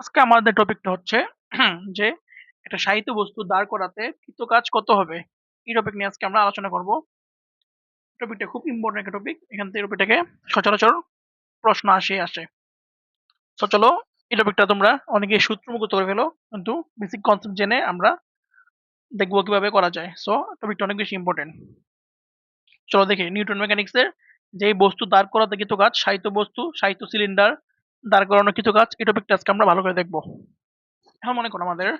আজকে আমাদের টপিকটা হচ্ছে, যে একটা সাহিত্য বস্তু দাঁড় করাতে কৃত কাজ কত হবে? এই টপিক নিয়ে আজকে আমরা আলোচনা করব। টপিকটা খুব ইম্পর্টেন্ট একটা টপিক এখান থেকে টপিক থেকে সচরাচর প্রশ্ন আসে আসে। তো চলো, এই টপিকটা তোমরা অনেকে সূত্র মুখস্থ করে ফেলো, কিন্তু বেসিক কনসেপ্ট জেনে আমরা দেখব কীভাবে করা যায়। সো টপিকটা অনেক বেশি ইম্পর্টেন্ট চলো দেখি নিউটন মেকানিক্সের যে বস্তু দাঁড় করাতে কৃত কাজ, সাহিত্য বস্তু, সাহিত্য সিলিন্ডার দাঁড় করানো কিছু কাজ, এই টপিকটা আজকে আমরা ভালো করে দেখব। এখন মনে করো আমাদের,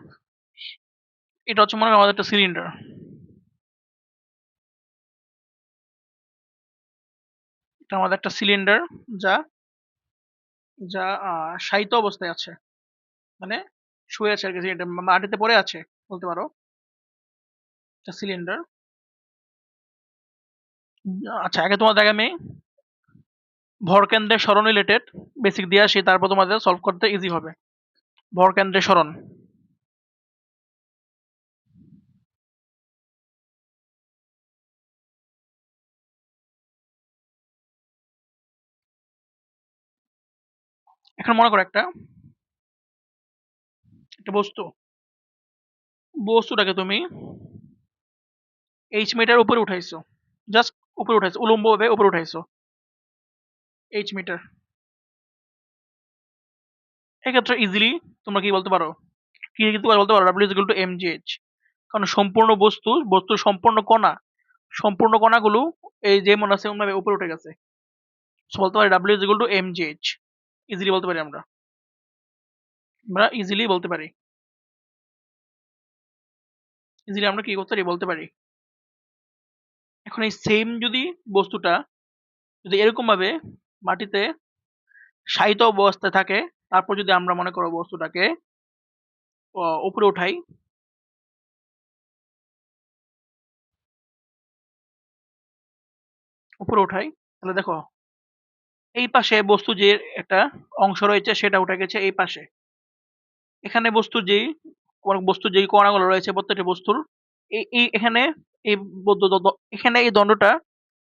এটা হচ্ছে মনে করো আমাদের একটা সিলিন্ডার এটা আমাদের একটা সিলিন্ডার যা যা সাহিত্য অবস্থায় আছে। মানে শুয়ে আছে আর কি সিলিন্ডার মাটিতে পড়ে আছে, বলতে পারো। সিলিন্ডার আচ্ছা আগে তোমার আগে আমি। ভরকেন্দ্রের সরণ রিলেটেড বেসিক দিয়ে আসি তারপর তোমাদের সলভ করতে ইজি হবে। ভরকেন্দ্রের সরণ। এখন মনে করো একটা একটা বস্তু। বস্তুটাকে তুমি এইচ মিটার উপরে উঠাইছো। জাস্ট উপরে উঠাইছো উলম্ব ভাবে উপরে উঠাইছো। এইচ মিটার এক্ষেত্রে ইজিলি তোমরা কি বলতে পারো? কি বলতে পারো? ডাব্লিউ টু এম এইচ কারণ সম্পূর্ণ বস্তু বস্তুর সম্পূর্ণ কণা, সম্পূর্ণ কণাগুলো এই যে মনে আছে উপরে উঠে গেছে। বলতে পারি ডাব্লিউ টু ইজিলি বলতে পারি আমরা। আমরা ইজিলি বলতে পারি। ইজিলি আমরা কি করতে পারি? বলতে পারি। এখন এই সেম যদি বস্তুটা যদি এরকম ভাবে মাটিতে শায়িত অবস্থায় থাকে, তারপর যদি আমরা মনে করো বস্তুটাকে উপরে উঠাই। উপরে উঠাই, তাহলে দেখো, এই পাশে বস্তু যে একটা অংশ রয়েছে, সেটা উঠে গেছে এই পাশে। এখানে বস্তু যেই বস্তু যেই কণাগুলো রয়েছে, প্রত্যেকটি বস্তুর এই, এখানে এই এখানে এই দণ্ডটা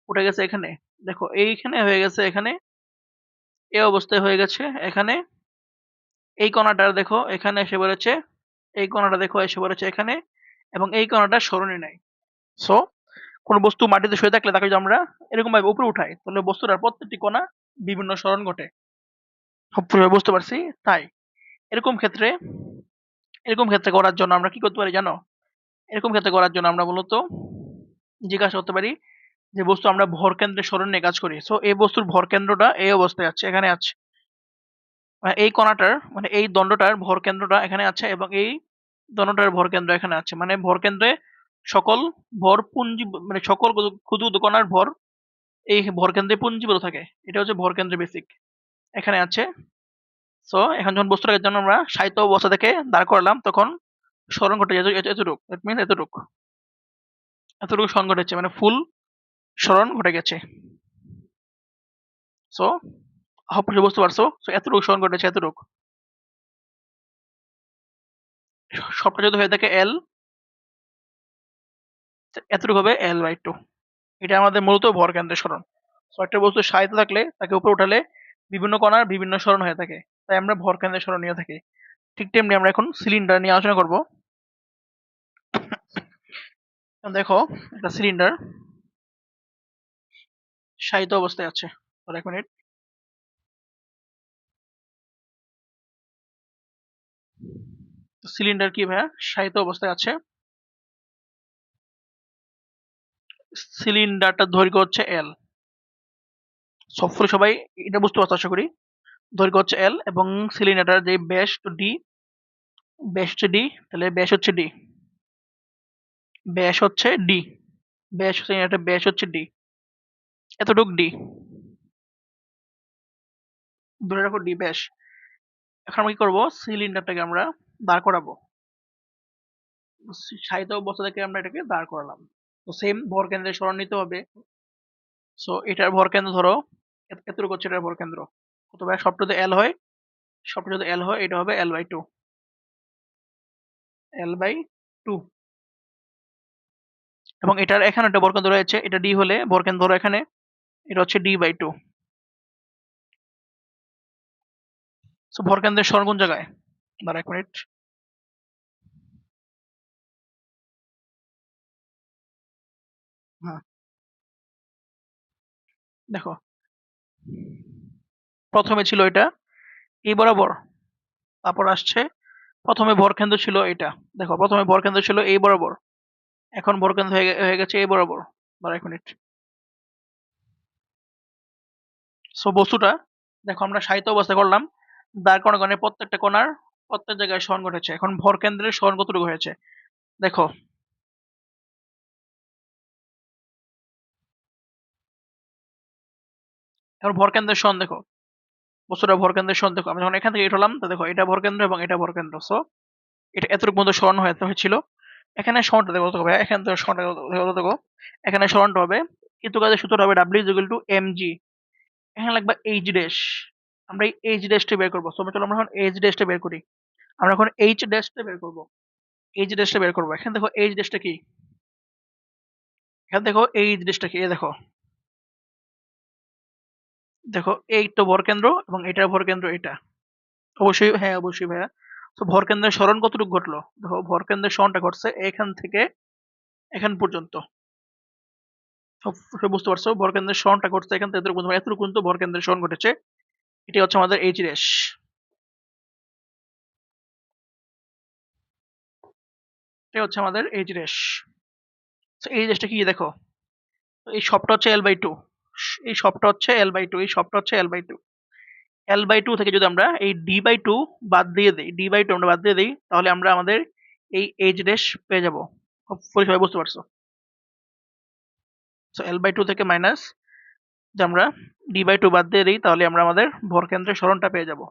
উঠে গেছে এখানে। দেখো, এইখানে হয়ে গেছে এখানে, এ অবস্থায় হয়ে গেছে এখানে। এই কণাটা দেখো, এখানে এসে পড়েছে, এই কণাটা দেখো এসে পড়েছে এখানে, এবং এই কণাটা সরণে নাই। সো কোন বস্তু মাটিতে শুয়ে থাকলে তাকে যদি আমরা এরকম ভাবে উপরে উঠাই, তাহলে বস্তুটার প্রত্যেকটি কণা বিভিন্ন সরণ ঘটে। সবভাবে বুঝতে পারছি? তাই। এরকম ক্ষেত্রে এরকম ক্ষেত্রে করার জন্য আমরা কি করতে পারি জানো? এরকম ক্ষেত্রে করার জন্য আমরা মূলত জিজ্ঞাসা করতে পারি যে বস্তু আমরা ভর কেন্দ্রে নিয়ে কাজ করি। সো এই বস্তুর ভর কেন্দ্রটা এই অবস্থায় আছে, এখানে আছে। মানে এই কণাটার মানে এই দণ্ডটার ভর কেন্দ্রটা এখানে আছে এবং এই দণ্ডটার ভর কেন্দ্র এখানে আছে। মানে ভর কেন্দ্রে সকল ভর পুঞ্জি মানে সকল ক্ষুদ্র কণার ভর এই ভর কেন্দ্রে পুঞ্জীভূত থাকে। এটা হচ্ছে ভর কেন্দ্রে বেসিক। এখানে আছে। সো এখন যখন বস্তুটাকে যখন আমরা সাহিত্য অবস্থা থেকে দাঁড় করালাম, তখন স্মরণ ঘটে এতটুক এতটুক, এতটুকু স্মরণ ঘটেছে। মানে ফুল স্মরণ ঘটে গেছে। সো হপফুলি বুঝতে পারছ। সো এতটুকু স্মরণ ঘটেছে, এতটুকু। সবটা যদি হয়ে থাকে এল এতটুকু হবে এল বাই টু এটা আমাদের মূলত ভর কেন্দ্রের স্মরণ। সো একটা বস্তু সাহিত্য থাকলে, তাকে উপরে উঠালে বিভিন্ন কণার বিভিন্ন স্মরণ হয়ে থাকে। তাই আমরা ভর কেন্দ্রের স্মরণ নিয়ে থাকি। ঠিক তেমনি আমরা এখন সিলিন্ডার নিয়ে আলোচনা করব। দেখো, একটা সিলিন্ডার শায়িত অবস্থায় আছে। এক মিনিট। সিলিন্ডার কি ভাইয়া? শায়িত অবস্থায় আছে। সিলিন্ডারটা দৈর্ঘ্য হচ্ছে এল সবসময় সবাই এটা বুঝতে পারছ আশা করি। দৈর্ঘ্য হচ্ছে এল এবং সিলিন্ডারটার যে ব্যাস ডি ব্যাস হচ্ছে ডি তাহলে ব্যাস হচ্ছে ডি ব্যাস হচ্ছে ডি ব্যাস সিলিন্ডারটা ব্যাস হচ্ছে ডি এতটুক ডি ধরে রাখো ডি ব্যাস এখন আমরা কি করব? সিলিন্ডারটাকে আমরা দাঁড় করাবো। সাহিত্য অবস্থা থেকে আমরা এটাকে দাঁড় করালাম। তো সেম ভর কেন্দ্রে স্মরণ নিতে হবে। সো এটার ভর কেন্দ্র ধরো। এতটুকু হচ্ছে এটার ভর কেন্দ্র। অথবা সবটা যদি এল হয়। সবটা যদি এল হয়, এটা হবে L by two L by two এবং এটার এখানে একটা ভরকেন্দ্র রয়েছে। এটা ডি হলে ভরকেন্দ্র ধরো এখানে। এটা হচ্ছে ডি বাই টু সো ভরকেন্দ্রের স্মরণ কোন জায়গায়? দাঁড়া এক মিনিট হ্যাঁ। দেখো। প্রথমে ছিল এটা এই বরাবর। তারপর আসছে প্রথমে ভরকেন্দ্র ছিল এটা। দেখো, প্রথমে ভরকেন্দ্র ছিল এই বরাবর। এখন ভরকেন্দ্র হয়ে হয়ে গেছে এই বরাবর। দাঁড়া এক মিনিট সো বস্তুটা দেখো আমরা সাহিত্য অবস্থা করলাম। দাঁড় কারণে প্রত্যেকটা কোণার প্রত্যেক জায়গায় সরণ ঘটেছে। এখন ভর কেন্দ্রের সরণ কতটুকু হয়েছে? দেখো। এখন ভর কেন্দ্রের সরণ দেখো। বস্তুটা ভর কেন্দ্রের সরণ দেখো। আমি যখন এখান থেকে এটা হলাম তো দেখো এটা ভর কেন্দ্র এবং এটা ভর কেন্দ্র। সো এটা এতটুকু মতো হয়ে হয়েছিল এখানে সরণটা দেখো ভাই, এখান থেকে সরণটা দেখো এখানে সরণটা হবে কিন্তু কাজে সূত্রটা হবে W equal to M G এখানে লাগবে এইচ ড্যাশ আমরা এই এইচ ড্যাশটা বের করব। সো চলো আমরা এখন এইচ ড্যাশটা বের করি। আমরা এখন এইচ ড্যাশটা বের করব। এইচ ড্যাশটা বের করব। এখানে দেখো এইচ ড্যাশটা কি? এখানে দেখো এইচ ড্যাশটা কি? এই দেখো। দেখো এই তো ভরকেন্দ্র এবং এটার ভরকেন্দ্র এটা। অবশ্যই হ্যাঁ অবশ্যই ভাইয়া। তো ভরকেন্দ্রের স্মরণ কতটুকু ঘটলো? দেখো ভরকেন্দ্রের স্মরণটা ঘটছে এখান থেকে এখান পর্যন্ত। বুঝতে পারছ? ভরকেন্দ্রের স্মরণটা ঘটছে এখান থেকে, এতটুকু এতটুকু পর্যন্ত ভরকেন্দ্রের স্মরণ ঘটেছে। এটি হচ্ছে আমাদের এইচ রেশ এটা হচ্ছে আমাদের এইচ রেশ তো এই রেশটা কি, দেখো? এই সবটা হচ্ছে এল বাই টু এই সবটা হচ্ছে এল বাই টু এই সবটা হচ্ছে L by two L by two থেকে যদি আমরা এই ডি বাই টু বাদ দিয়ে দিই ডি বাই টু আমরা বাদ দিয়ে দিই, তাহলে আমরা আমাদের এই এইচ ড্যাশ পেয়ে যাব। সবাই বুঝতে পারছ? সো এল বাই টু থেকে মাইনাস যে আমরা ডি বাই টু বাদ দিয়ে দিই, তাহলে আমরা আমাদের ভর কেন্দ্রের সরণটা পেয়ে যাব।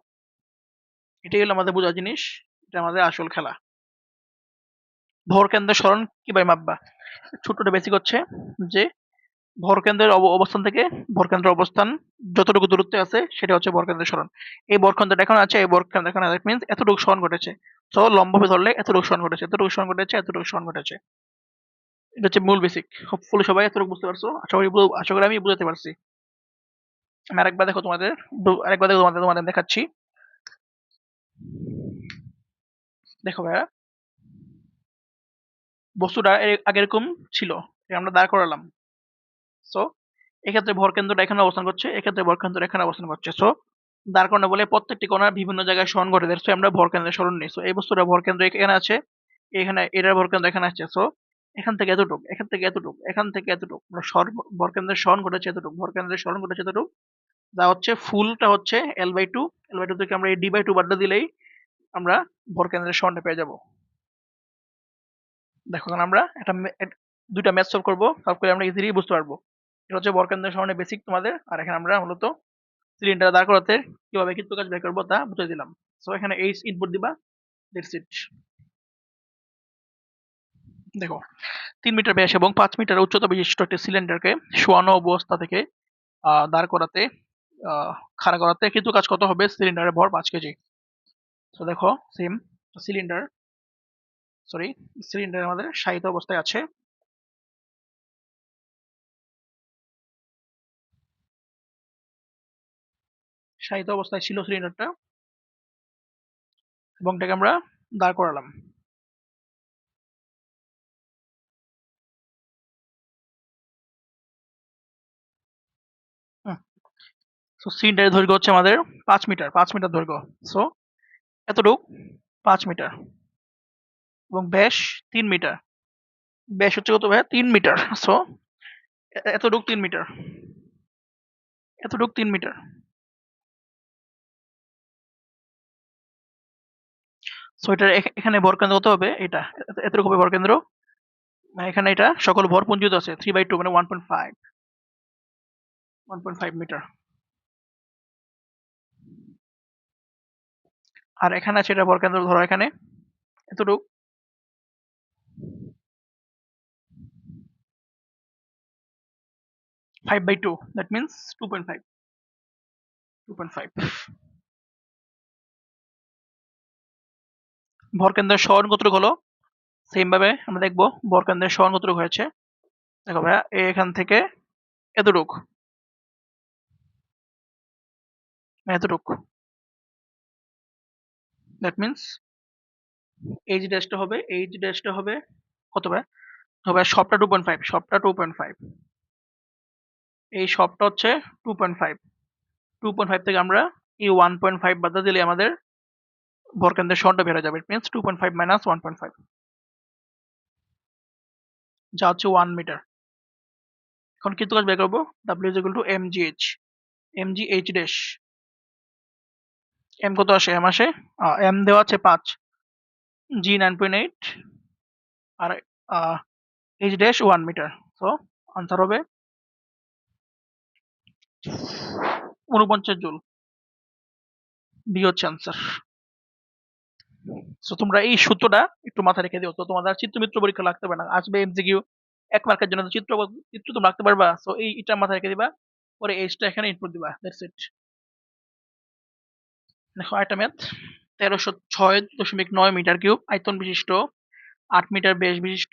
এটাই হলো আমাদের বোঝা জিনিস, এটা আমাদের আসল খেলা। ভর কেন্দ্রের সরণ কীভাবে মাপবা? ছোট্টটা বেসিক হচ্ছে যে ভরকেন্দ্রের অব- অবস্থান থেকে ভরকেন্দ্রের অবস্থান যতটুকু দূরত্বে আছে, সেটা হচ্ছে ভরকেন্দ্রের সরণ। এই ভরকেন্দ্রটা এখন আছে, এই ভরকেন্দ্র এখন দ্যাট মিনস এতটুকু সরণ ঘটেছে। সো লম্বভাবে ধরলে এতটুকু সরণ ঘটেছে, এতটুকু সরণ ঘটেছে, এতটুকু সরণ ঘটেছে। এটা হচ্ছে মূল বেসিক হোপফুলি সবাই এতটুকু বুঝতে পারছ। আশা করি আশা করি আমি বুঝাতে পারছি। আমি আরেকবার দেখো তোমাদের আরেকবার দেখো তোমাদের তোমাদের দেখাচ্ছি। দেখো ভাইয়া। বস্তুটা আগে এরকম ছিল আমরা দাঁড় করালাম। সো এক্ষেত্রে ভরকেন্দ্রটা এখানে অবস্থান করছে, এক্ষেত্রে ভরকেন্দ্র এখানে অবস্থান করছে। সো দাঁড় করানো বলে প্রত্যেকটি কোণার বিভিন্ন জায়গায় সরণ ঘটে সো আমরা ভরকেন্দ্রের স্মরণ নিই। সো এই বস্তুটা ভরকেন্দ্র এখানে আছে, এখানে, এটার ভরকেন্দ্র এখানে আছে। সো এখান থেকে এতটুক, এখান থেকে এতটুক, এখান থেকে এতটুক। আমরা সর ভরকেন্দ্রের সরণ ঘটেছে এতটুক ভরকেন্দ্রের সরণ ঘটেছে এতটুক। যা হচ্ছে ফুলটা হচ্ছে L by two L by two থেকে আমরা এই ডি বাই টু বাদটা দিলেই আমরা ভরকেন্দ্রের সরণটা পেয়ে যাব। দেখো আমরা একটা দুইটা ম্যাথ সলভ করব সলভ করে আমরা ইজিলি বুঝতে পারব। এটা হচ্ছে ভরকেন্দ্রের সরণের বেসিক তোমাদের, আর এখানে আমরা মূলত সিলিন্ডার দাঁড় করাতে কীভাবে কিন্তু কাজ বের করব তা বুঝে দিলাম। সো এখানে এইচ ইনপুট দিবা দ্যাটস ইট দেখো, তিন মিটার ব্যাস এবং পাঁচ মিটার উচ্চতা বিশিষ্ট একটি সিলিন্ডারকে শোয়ানো অবস্থা থেকে দাঁড় করাতে খাড়া করাতে কিন্তু কাজ কত হবে সিলিন্ডারের ভর পাঁচ কেজি। তো দেখো সেম সিলিন্ডার সরি সিলিন্ডার আমাদের সাহিত্য অবস্থায় আছে। সাহিত্য অবস্থায় ছিল সিলিন্ডারটা এবং এটাকে আমরা দাঁড় করালাম। সো সিলিন্ডারের দৈর্ঘ্য হচ্ছে আমাদের পাঁচ মিটার পাঁচ মিটার দৈর্ঘ্য। সো এতটুক পাঁচ মিটার। এবং ব্যাস তিন মিটার। ব্যাস হচ্ছে কত ভাই তিন মিটার। সো এতটুক তিন মিটার। এতটুক তিন মিটার। সো এটা এখ- এখানে ভরকেন্দ্র কত হবে? এটা। এতটুকু হবে ভরকেন্দ্র মানে এখানে এটা সকল ভর পুঞ্জিত আছে। থ্রি বাই টু মানে one point five one point five meter আর এখানে আছে এটা ভরকেন্দ্র ধরো এখানে। এতটুক। Five by two that means two point five two point five ভরকেন্দ্রের সরণ কতটুকু হলো? সেম ভাবে আমরা দেখব ভরকেন্দ্রের সরণ কতটুকু হয়েছে? দেখো ভাইয়া এখান থেকে এতটুক। এতটুক। দ্যাট মিনস এইচ ড্যাশটা হবে এইচ ড্যাশটা হবে, কত ভাই? হবে সবটা টু পয়েন্ট ফাইভ সবটা টু পয়েন্ট ফাইভ এই সবটা হচ্ছে two point five two point five থেকে আমরা এই ওয়ান পয়েন্ট ফাইভ বাদা দিলে আমাদের ভরকেন্দ্রের সরটা বের যাবে। Means two point five minus one point five যা হচ্ছে ওয়ান মিটার এখন কিন্তু কাজ বের করব। W is equal to M G H M G H dash M কত আসে? এম আসে? এম দেওয়া আছে পাঁচ। জি নাইন পয়েন্ট এইট আর H dash one meter so answer হবে উনপঞ্চাশ জুল। বি হচ্ছে আনসার সো তোমরা এই সূত্রটা একটু মাথায় রেখে দিও। তো তোমাদের চিত্রমিত্র পরীক্ষা লাগতে পারে না। আসবে এমসিকিউ এক মার্কের জন্য। চিত্র চিত্র তোমরা রাখতে পারবা। সো এই, এটা মাথায় রেখে দিবা। পরে এইচটা এখানে ইনপুট দিবা। দ্যাটস ইট দেখো আরেকটা ম্যাথ তেরোশো ছয় দশমিক নয় মিটার কিউব, আয়তন বিশিষ্ট, আট মিটার বেশ বিশিষ্ট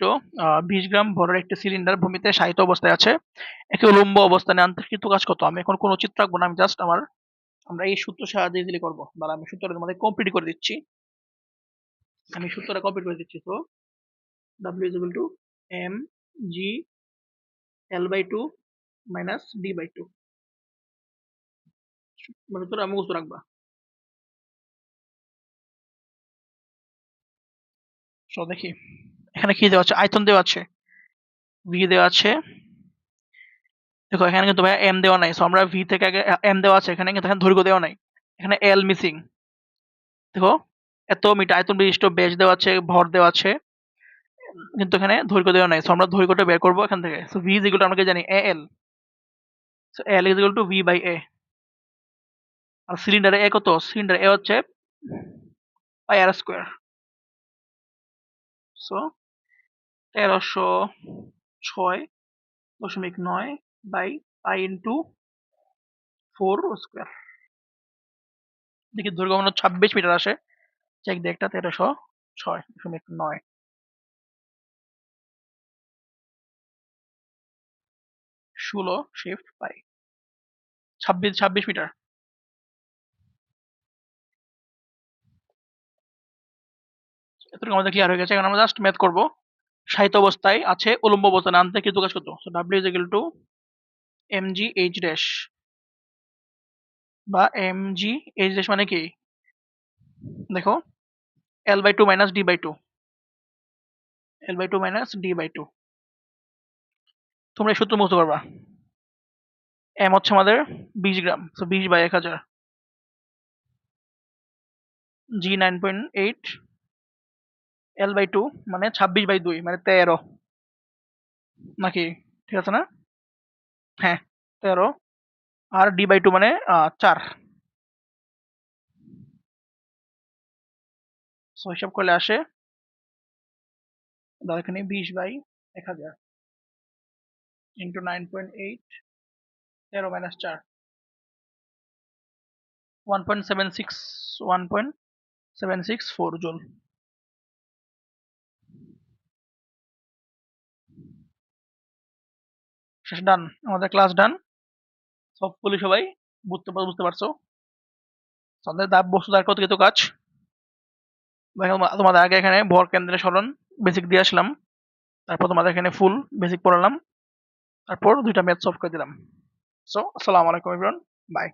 বিশ গ্রাম ভরের একটি সিলিন্ডার ভূমিতে সাহিত্য অবস্থায় আছে। একে উলম্ব অবস্থানে আন্তর্কৃত কাজ কত? আমি এখন কোনো চিত্র রাখব না, আমি জাস্ট আমার, আমরা এই সূত্র সাহায্যে ইজিলি করব। বা আমি সূত্রটা তোমাদের কমপ্লিট করে দিচ্ছি। আমি সূত্রটা কমপ্লিট করে দিচ্ছি তো W is two M G L by two minus D by two মানে তোরা মুখস্থ রাখবা সো দেখি। এখানে কি দেওয়া আছে? আয়তন দেওয়া আছে। ভি দেওয়া আছে। দেখো, এখানে কিন্তু ভাই এম দেওয়া নাই। সো আমরা ভি থেকে আগে এম দেওয়া আছে। এখানে কিন্তু এখানে দৈর্ঘ্য দেওয়া নাই। এখানে এল মিসিং দেখো, এত মিটার আয়তন বিশিষ্ট বেজ দেওয়া আছে, ভর দেওয়া আছে। কিন্তু এখানে দৈর্ঘ্য দেওয়া নাই। সো আমরা দৈর্ঘ্যটা বের করব এখান থেকে। So V is equal to আমরা কি জানি A L so L is equal to V by A আর সিলিন্ডারে এ কত? সিলিন্ডার এ হচ্ছে পাই আর স্কোয়ার সো, তেরোশো ছয় দশমিক নয় by pi into four square. দেখি দৈর্ঘ্য ছাব্বিশ মিটার আসে। চেক দিয়ে একটা তেরোশো ছয় দশমিক নয়। ষোলো শিফট পাই। ছাব্বিশ ছাব্বিশ মিটার। এতটুকু আমাদের ক্লিয়ার হয়ে গেছে। এখন আমরা জাস্ট ম্যাথ করব। সাহিত্য অবস্থায় আছে উলম্ব অবস্থানে আনতে কিন্তু কাজ so W is two M G H dash বা এম জি এইচ ড্যাশ মানে কি? দেখো L by two minus D by two L by two minus D by two তোমরা এই সূত্র মুক্ত পারবা এম হচ্ছে আমাদের বিশ গ্রাম। বিশ বাই এক হাজার। G nine point eight L by two মানে ছাব্বিশ বাই দুই মানে তেরো। নাকি? ঠিক আছে না? হ্যাঁ তেরো। আর ডি বাই টু মানে চার। হিসাব করলে আসে ধর এখানে বিশ বাই এক হাজার। ইন্টু নাইন পয়েন্ট এইট তেরো মাইনাস চার। One point seven six one point seven six four joule. শেষ ডান আমাদের ক্লাস ডান সব সবগুলি সবাই বুঝতে বুঝতে পারছ। তোমাদের দাব বস্তু দাঁড় করতে কাজ। তোমাদের আগে এখানে ভর কেন্দ্রে স্মরণ বেসিক দিয়ে আসলাম। তারপর তোমাদের এখানে ফুল বেসিক পড়ালাম। তারপর দুইটা ম্যাথ সলভ করে দিলাম। সো আসসালামু আলাইকুম এভরিওয়ান বাই